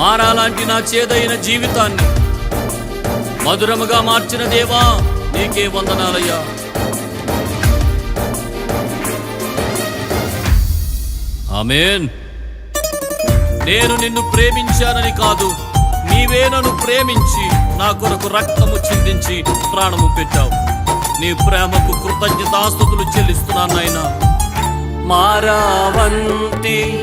మారాలాంటి నా చేదైన జీవితాన్ని మధురముగా మార్చిన దేవా నీకే వందనాలయ్యా. ఆమెన్. నేను నిన్ను ప్రేమించానని కాదు నీవే నన్ను ప్రేమించి నా కొరకు రక్తము చిందించి ప్రాణము పెట్టావు. నీ ప్రేమకు కృతజ్ఞతాస్తుతులు చెల్లిస్తున్నాను నాయన. మారావంతి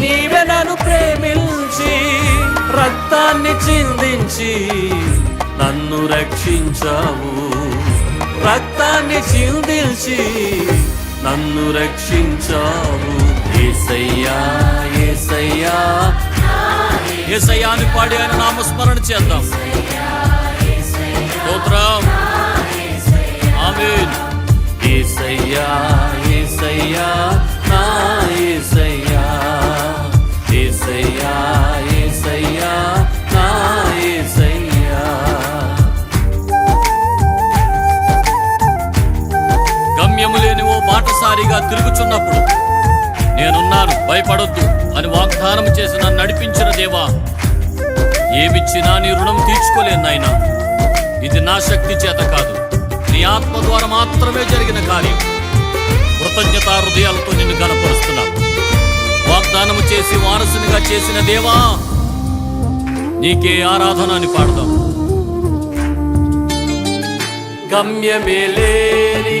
నీవే నన్ను ప్రేమించి రక్తాన్ని చిందించి నన్ను రక్షించావు. రక్తాన్ని చిందించి నన్ను రక్షించావు. ఏసయ్యా ఏసయ్యా. ఏసయ్యా అని పాడి ఆయన నామస్మరణ చేద్దాం. స్తోత్రం. ఆమేన్. ఏసయ్యా యేసయ్యా నా ఏసయ్యా. గమ్యము లేని ఓ బాటసారిగా తిరుగుచున్నప్పుడు నేనున్నాను భయపడొద్దు అని వాగ్దానం చేసి నన్ను నడిపించిన దేవా ఏమిచ్చినా నీ రుణం తీర్చుకోలేను నాయనా. ఇది నా శక్తి చేత కాదు నీ ఆత్మ ద్వారా మాత్రమే జరిగిన కార్యం. కృతజ్ఞత హృదయాలతో నిన్ను గనపరుస్తున్నా వాగ్దానము చేసి వారసునిగా చేసిన దేవా నీకే ఆరాధన అని పాడదాం. గమ్యమే లేని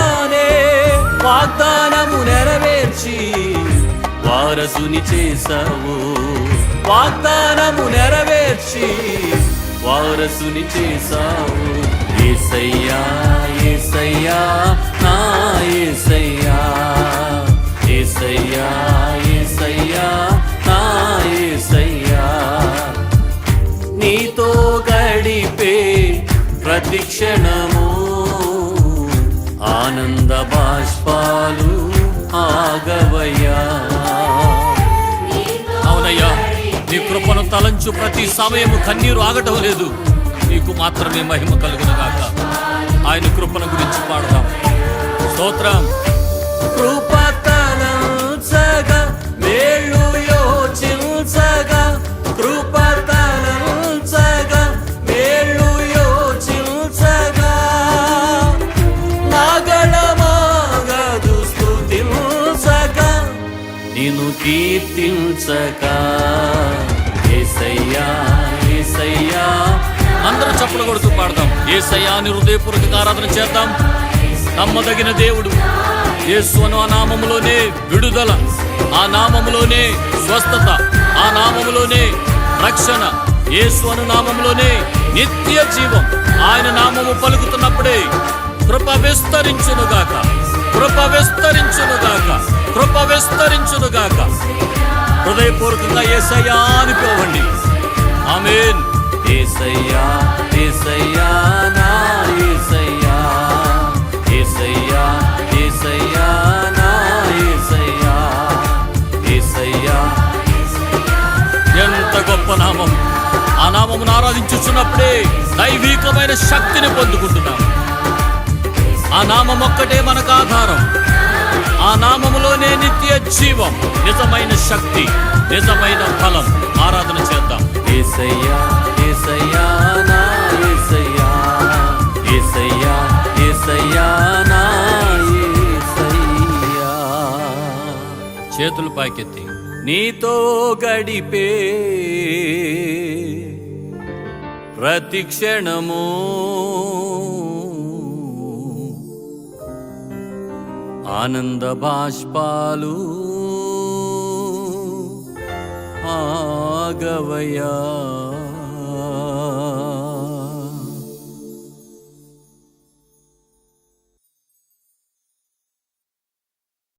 వాగ్దానము నెరవేర్చి వారసుని చేసావు వాగ్దానము నెరవేర్చి వారసుని చేశావు. ఏసయ్యా ఏసయ్యా నా ఏసయ్యా. ఏసయ్యా ఏసయ్యా నా ఏసయ్యా. నీతో గడిపే ప్రతిక్షణము బాష్పాలు ఆగవయ్యా. అవునయ్యా. నీ కృపను తలంచు ప్రతి సమయము కన్నీరు ఆగటం లేదు. నీకు మాత్రమే మహిమ కలుగునగాక. ఆయన కృపను గురించి పాడదాం. స్తోత్రం. కృప తలంచగా మేలు యోచించగా కీర్తించక. ఏసయ్యా ఏసయ్యా. అందరూ చప్పుడు కొడుతూ పాడదాం ఏసయ్యా అని హృదయపూర్వక ఆరాధన చేద్దాం. నమ్మదగిన దేవుడు యేసు అను ఆ నామములోనే విడుదల ఆ నామములోనే స్వస్థత ఆ నామములోనే రక్షణ. యేసు అను నామములోనే నిత్య జీవం. ఆయన నామము పలుకుతున్నప్పుడే కృప విస్తరించునుగాక. కృప విస్తరించునుగాక. కృప విస్తరించునుగాక. హృదయపూర్వకంగా ఏసయ్యా అనుకోవండి. ఆమెన్. ఏసయ్యా ఏసయ్యా నా ఏసయ్యా. ఏసయ్యా ఏసయ్యా నా ఏసయ్యా. ఏసయ్యా ఎంత గొప్ప నామం. ఆ నామమును ఆరాధించుచున్నప్పుడే దైవికమైన శక్తిని పొందుకుంటున్నాం. ఆ నామం ఒక్కటే మనకు ఆధారం. ఆ నామములోనే నిత్య జీవం నిజమైన శక్తి నిజమైన ఫలం. ఆరాధన చేద్దాం. ఏసయ్యా ఏసయ్యా నా ఏసయ్యా. ఏసయ్యా ఏసయ్యా నా ఏసయ్యా. చేతులు పైకెత్తి. నీతో గడిపే ప్రతి క్షణము ఆనంద బాష్పాలు. ఆగవయా